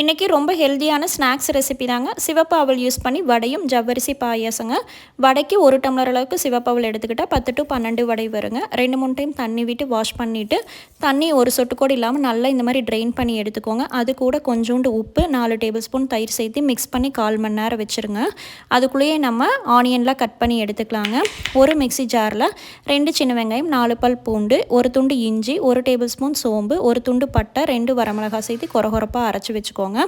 இன்றைக்கி ரொம்ப ஹெல்த்தியான ஸ்நாக்ஸ் ரெசிபி தாங்க. சிவப்பு அவல் யூஸ் பண்ணி வடையும் ஜவ்வரிசி பாயாசங்க. வடைக்கு ஒரு டம்ளர் அளவுக்கு சிவப்பு அவல் எடுத்துக்கிட்டால் பத்து டு பன்னெண்டு வடை வருங்க. ரெண்டு மூணு டைம் தண்ணி விட்டு வாஷ் பண்ணிவிட்டு தண்ணி ஒரு சொட்டு கூட இல்லாமல் நல்லா இந்த மாதிரி ட்ரெயின் பண்ணி எடுத்துக்கோங்க. அது கூட கொஞ்சோண்டு உப்பு நாலு டேபிள் ஸ்பூன் தயிர் சேர்த்து மிக்ஸ் பண்ணி கால் மணி நேரம் வச்சுருங்க. அதுக்குள்ளேயே நம்ம ஆனியன்லாம் கட் பண்ணி எடுத்துக்கலாங்க. ஒரு மிக்சி ஜாரில் ரெண்டு சின்ன வெங்காயம் நாலு பல் பூண்டு ஒரு துண்டு இஞ்சி ஒரு டேபிள் ஸ்பூன் சோம்பு ஒரு துண்டு பட்டை ரெண்டு வரமிளகாய் சேர்த்து குறகுறப்பாக அரைச்சி வச்சுக்கோங்க. வச்சுக்கோங்க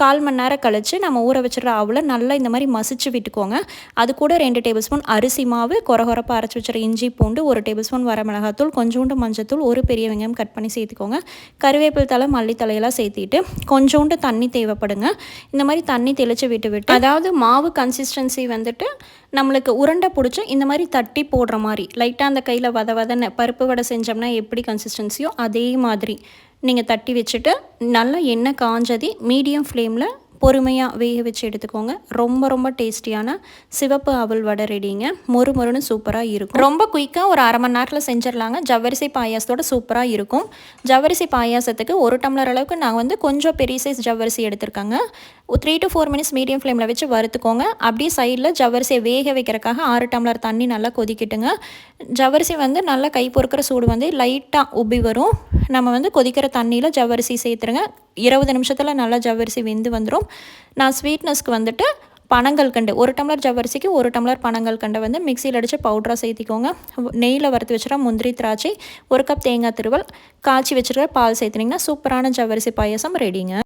கால் மணி நேரம் கழித்து நம்ம ஊற வச்சுற ஆவில் நல்லா இந்த மாதிரி மசிச்சு விட்டுக்கோங்க. அது கூட ரெண்டு டேபிள் ஸ்பூன் அரிசி மாவு குறகுறப்பாக அரைச்சி வச்சுற இஞ்சி பூண்டு ஒரு டேபிள் ஸ்பூன் வர மிளகாத்தூள் கொஞ்சோண்டு மஞ்சத்தூள் ஒரு பெரிய வெங்காயம் கட் பண்ணி சேர்த்துக்கோங்க. கருவேப்பில் தலை மல்லித்தலையெல்லாம் சேர்த்திட்டு கொஞ்சோண்டு தண்ணி தேவைப்படுங்க. இந்த மாதிரி தண்ணி தெளித்து விட்டு விட்டு அதாவது மாவு கன்சிஸ்டன்சி வந்துட்டு நம்மளுக்கு உருண்டை பிடிச்சி இந்த மாதிரி தட்டி போடுற மாதிரி லைட்டாக அந்த கையில் வத வதன்னு பருப்பு வடை செஞ்சோம்னா எப்படி கன்சிஸ்டன்சியோ அதே மாதிரி. நீங்கள் தட்டி வச்சுட்டு நல்லா எண்ணெய் காஞ்சதி மீடியம் ஃப்ளேமில் பொறுமையாக வேக வச்சு எடுத்துக்கோங்க. ரொம்ப ரொம்ப டேஸ்டியான சிவப்பு அவல் வடை ரெடிங்க. மொறு மொறுன்னு சூப்பராக இருக்கும். ரொம்ப குயிக்காக ஒரு அரை மணி நேரத்தில் செஞ்சிடலாங்க. ஜவ்வரிசி பாயாசத்தோட சூப்பராக இருக்கும். ஜவ்வரிசி பாயாசத்துக்கு ஒரு டம்ளர் அளவுக்கு நான் வந்து கொஞ்சம் பெரிய சைஸ் ஜவ்வரிசி எடுத்திருக்காங்க. Three to four minutes medium ஃப்ளேமில் வச்சு வறுத்துக்கோங்க. அப்படியே சைடில் ஜவ்வரிசியை வேக வைக்கிறக்காக ஆறு டம்ளர் தண்ணி நல்லா கொதிக்கிட்டுங்க. ஜவ்வரிசி வந்து நல்லா கை பொறுக்கிற சூடு வந்து லைட்டாக உப்பி வரும். நம்ம வந்து கொதிக்கிற தண்ணியில் ஜவ்வரிசி சேர்த்துருங்க. இருபது நிமிஷத்தில் நல்லா ஜவ்வரிசி வெந்து வந்துடும் நான் ஸ்வீட்னஸ்க்கு வந்துட்டு பனங்கள் கண்டு ஒரு டம்ளர் ஜவ்வரிசிக்கு ஒரு டம்ளர் பனங்கள் கண்டை வந்து மிக்சியில் அடித்து பவுட்ராக சேர்த்திக்கோங்க. நெய்யில் வறுத்து வச்சுட்டா முந்திரி திராட்சை ஒரு கப் தேங்காய் திருவல் காய்ச்சி வச்சுருக்க பால் சேர்த்துனிங்கன்னா சூப்பரான ஜவ்வரிசி பாயசம் ரெடிங்க